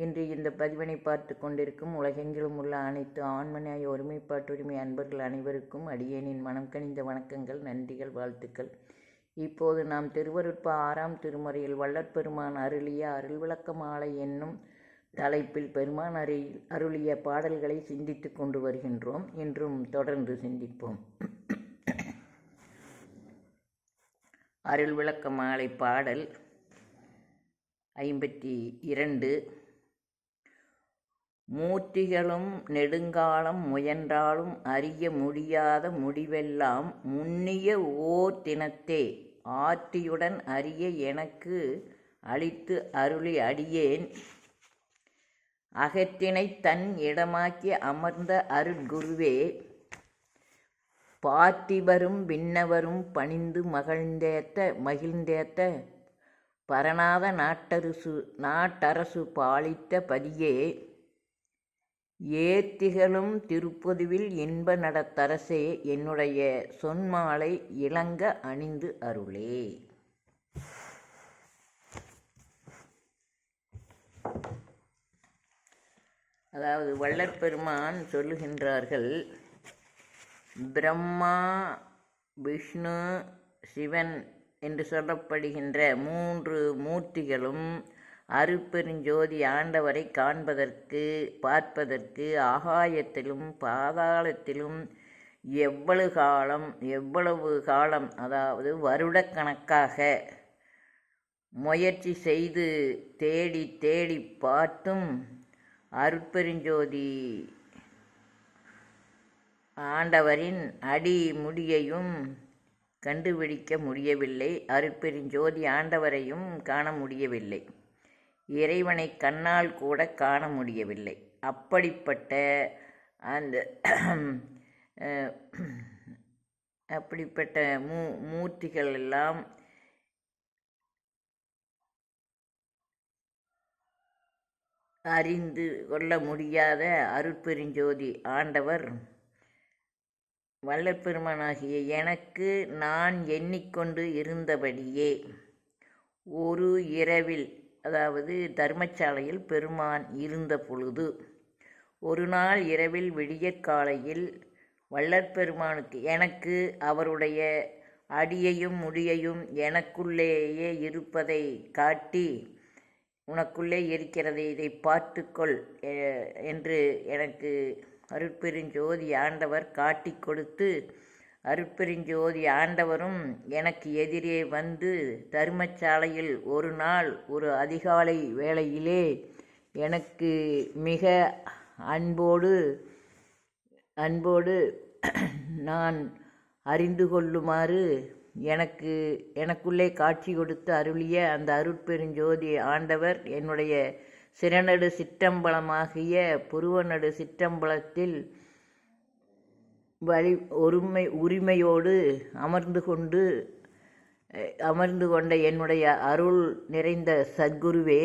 இன்று இந்த பதிவினை பார்த்து கொண்டிருக்கும் உலகெங்கிலும் உள்ள அனைத்து ஆண்மனையாய் ஒருமைப்பாட்டுரிமை அன்பர்கள் அனைவருக்கும் அடியேனின் மனம் கனிந்த வணக்கங்கள் நன்றிகள் வாழ்த்துக்கள். இப்போது நாம் திருவருட்பா ஆறாம் திருமுறையில் வள்ளற்பெருமான் அருளிய அருள் விளக்க மாலை என்னும் தலைப்பில் பெருமான் அருள் அருளிய பாடல்களை சிந்தித்து கொண்டு வருகின்றோம். இன்றும் தொடர்ந்து சிந்திப்போம். அருள் விளக்க மாலை பாடல் ஐம்பத்தி இரண்டு. மூர்த்திகளும் நெடுங்காலம் முயன்றாலும் அறிய முடியாத முடிவெல்லாம் முன்னிய ஓர் தினத்தே ஆர்த்தியுடன் அறிய எனக்கு அளித்து அருளி அடியேன். அகத்தினை தன் இடமாக்கி அமர்ந்த அருட்குருவே பார்த்திபரும் விண்ணவரும் பணிந்து மகிழ்ந்தேத்த மகிழ்ந்தேத்த பரநாத நாட்டரசு நாட்டரசு பாலித்த பதியே ஏத்திகளும் திருப்பதுவில் இன்ப நடத்தரசே என்னுடைய சொன்மாலை இளங்க அணிந்து அருளே. அதாவது வள்ளற்பெருமான் சொல்லுகின்றார்கள் பிரம்மா விஷ்ணு சிவன் என்று சொல்லப்படுகின்ற மூன்று மூர்த்திகளும் அருப்பெருஞ்சோதி ஆண்டவரை காண்பதற்கு பார்ப்பதற்கு ஆகாயத்திலும் பாதாளத்திலும் எவ்வளவு காலம் எவ்வளவு காலம் அதாவது வருடக்கணக்காக முயற்சி செய்து தேடி தேடி பார்த்தும் அருட்பெருஞ்சோதி ஆண்டவரின் அடி முடியையும் கண்டுபிடிக்க முடியவில்லை. அருட்பெருஞ்சோதி ஆண்டவரையும் காண முடியவில்லை. இறைவனை கண்ணால் கூட காண முடியவில்லை. அப்படிப்பட்ட அந்த அப்படிப்பட்ட மூ மூர்த்திகள் எல்லாம் அறிந்து கொள்ள முடியாத அருட்பெருஞ்சோதி ஆண்டவர் வல்லப்பெருமானாகிய எனக்கு நான் எண்ணிக்கொண்டு இருந்தபடியே ஒரு இரவில் அதாவது தர்மசாலையில் பெருமான் இருந்த பொழுது ஒரு நாள் இரவில் விடியற்காலையில் வள்ளற்பெருமானுக்கு எனக்கு அவருடைய அடியையும் முடியையும் எனக்குள்ளேயே இருப்பதை காட்டி உனக்குள்ளே இருக்கிறதை இதை பார்த்துக்கொள் என்று எனக்கு அருட்பெருஞ்சோதி ஆண்டவர் காட்டி கொடுத்து அருட்பெருஞ்சோதி ஆண்டவரும் எனக்கு எதிரே வந்து தருமச்சாலையில் ஒரு நாள் ஒரு அதிகாலை வேளையிலே எனக்கு மிக அன்போடு அன்போடு நான் அறிந்து கொள்ளுமாறு எனக்கு எனக்குள்ளே காட்சி கொடுத்து அருளிய அந்த அருட்பெருஞ்சோதி ஆண்டவர் என்னுடைய சிறநடு சிற்றம்பலமாகிய புருவநடு சிற்றம்பலத்தில் வழி ஒருமை உரிமையோடு அமர்ந்து கொண்டு அமர்ந்து கொண்ட என்னுடைய அருள் நிறைந்த சத்குருவே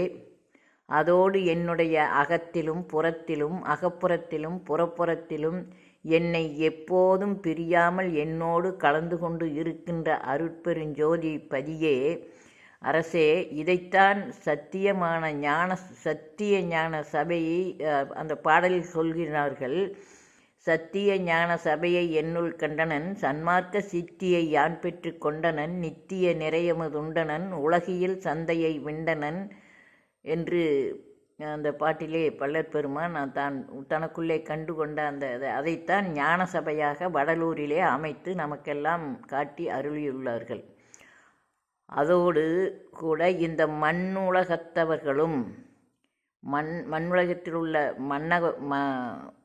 அதோடு என்னுடைய அகத்திலும் புறத்திலும் அகப்புறத்திலும் புறப்புறத்திலும் என்னை எப்போதும் பிரியாமல் என்னோடு கலந்து கொண்டு இருக்கின்ற அருட்பெருஞ்சோதி பதியே அரசே இதைத்தான் சத்தியமான ஞான சத்திய ஞான சபையை அந்த பாடலில் சொல்கிறார்கள். சத்திய ஞான சபையை என்னுள் கண்டனன் சன்மார்க்க சித்தியை யான் பெற்று கொண்டனன் நித்திய நிறையமுதுண்டனன் உலகியில் சந்தையை விண்டனன் என்று அந்த பாட்டிலே பல்லற்பெருமான் தான் தனக்குள்ளே கண்டு கொண்ட அந்த அதைத்தான் ஞான சபையாக வடலூரிலே அமைத்து நமக்கெல்லாம் காட்டி அருளியுள்ளார்கள். அதோடு கூட இந்த மண்ணுலகத்தவர்களும் மண் மண்ணுலகத்தில் உள்ள மன்னக ம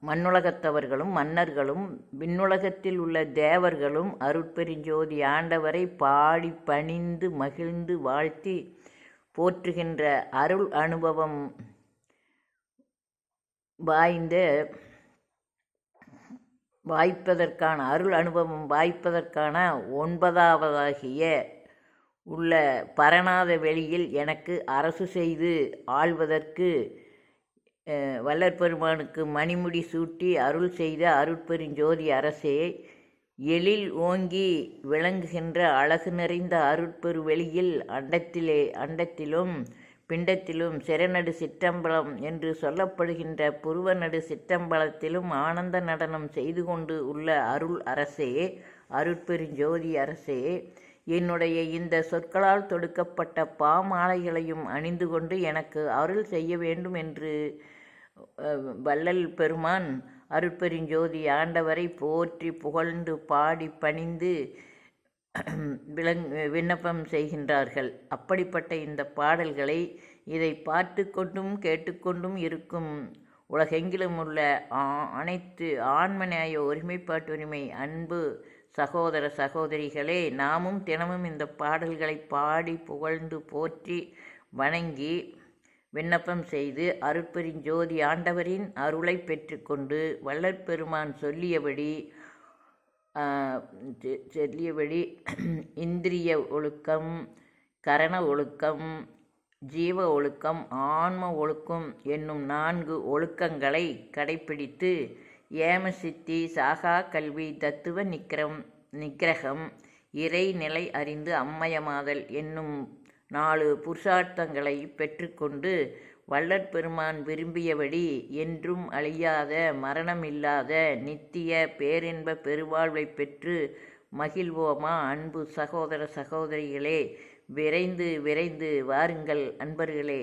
மண்ணுலகத்தவர்களும் மன்னர்களும் விண்ணுலகத்தில் உள்ள தேவர்களும் அருட்பெருஞ்சோதி ஆண்டவரை பாடி பணிந்து மகிழ்ந்து வாழ்த்தி போற்றுகின்ற அருள் அனுபவம் வாய்ந்த வாய்ப்பதற்கான அருள் அனுபவம் வாய்ப்பதற்கான ஒன்பதாவதாகிய உள்ள பரநாத வெளியில் எனக்கு அரசு செய்து ஆள்வதற்கு வல்லற்பெருமானுக்கு மணிமுடி சூட்டி அருள் செய்த அருட்பெருஞ்சோதி அரசே எழில் ஓங்கி விளங்குகின்ற அழகு நிறைந்த அருட்பெரு வெளியில் அண்டத்திலே அண்டத்திலும் பிண்டத்திலும் சிறநடு சிற்றம்பலம் என்று சொல்லப்படுகின்ற புருவநடு சிற்றம்பலத்திலும் ஆனந்த நடனம் செய்து கொண்டு உள்ள அருள் அரசே அருட்பெருஞ்சோதி அரசே என்னுடைய இந்த சொற்களால் தொடுக்கப்பட்ட பாமாலைகளையும் அணிந்து கொண்டு எனக்கு அருள் செய்ய வேண்டும் என்று வள்ளல் பெருமான் அருட்பெருஞ்சோதி ஆண்டவரை போற்றி புகழ்ந்து பாடி பணிந்து விளங் விண்ணப்பம் செய்கின்றார்கள். அப்படிப்பட்ட இந்த பாடல்களை இதை பார்த்து கொண்டும் கேட்டுக்கொண்டும் இருக்கும் உலகெங்கிலும் உள்ள அனைத்து ஆன்மநேய ஒருமைப்பாட்டு உரிமை அன்பு சகோதர சகோதரிகளே நாமும் தினமும் இந்த பாடல்களை பாடி புகழ்ந்து போற்றி வணங்கி விண்ணப்பம் செய்து அருட்பெருஞ்சோதி ஆண்டவரின் அருளை பெற்றுக்கொண்டு வள்ளற்பெருமான் சொல்லியபடி சொல்லியபடி இந்திரிய ஒழுக்கம் கரண ஒழுக்கம் ஜீவ ஒழுக்கம் ஆன்ம ஒழுக்கம் என்னும் நான்கு ஒழுக்கங்களை கடைப்பிடித்து ஏமசித்தி சாகா கல்வி தத்துவ நிக்கிரம் நிக்கிரகம் இறைநிலை அறிந்து அம்மயமாதல் என்னும் நாலு புருஷார்த்தங்களை பெற்றுக்கொண்டு வள்ளற்பெருமான் விரும்பியபடி என்றும் அழியாத மரணமில்லாத நித்திய பேரின்ப பெருவாழ்வை பெற்று மகிழ்வோமா அன்பு சகோதர சகோதரிகளே? விரைந்து விரைந்து வாருங்கள் அன்பர்களே.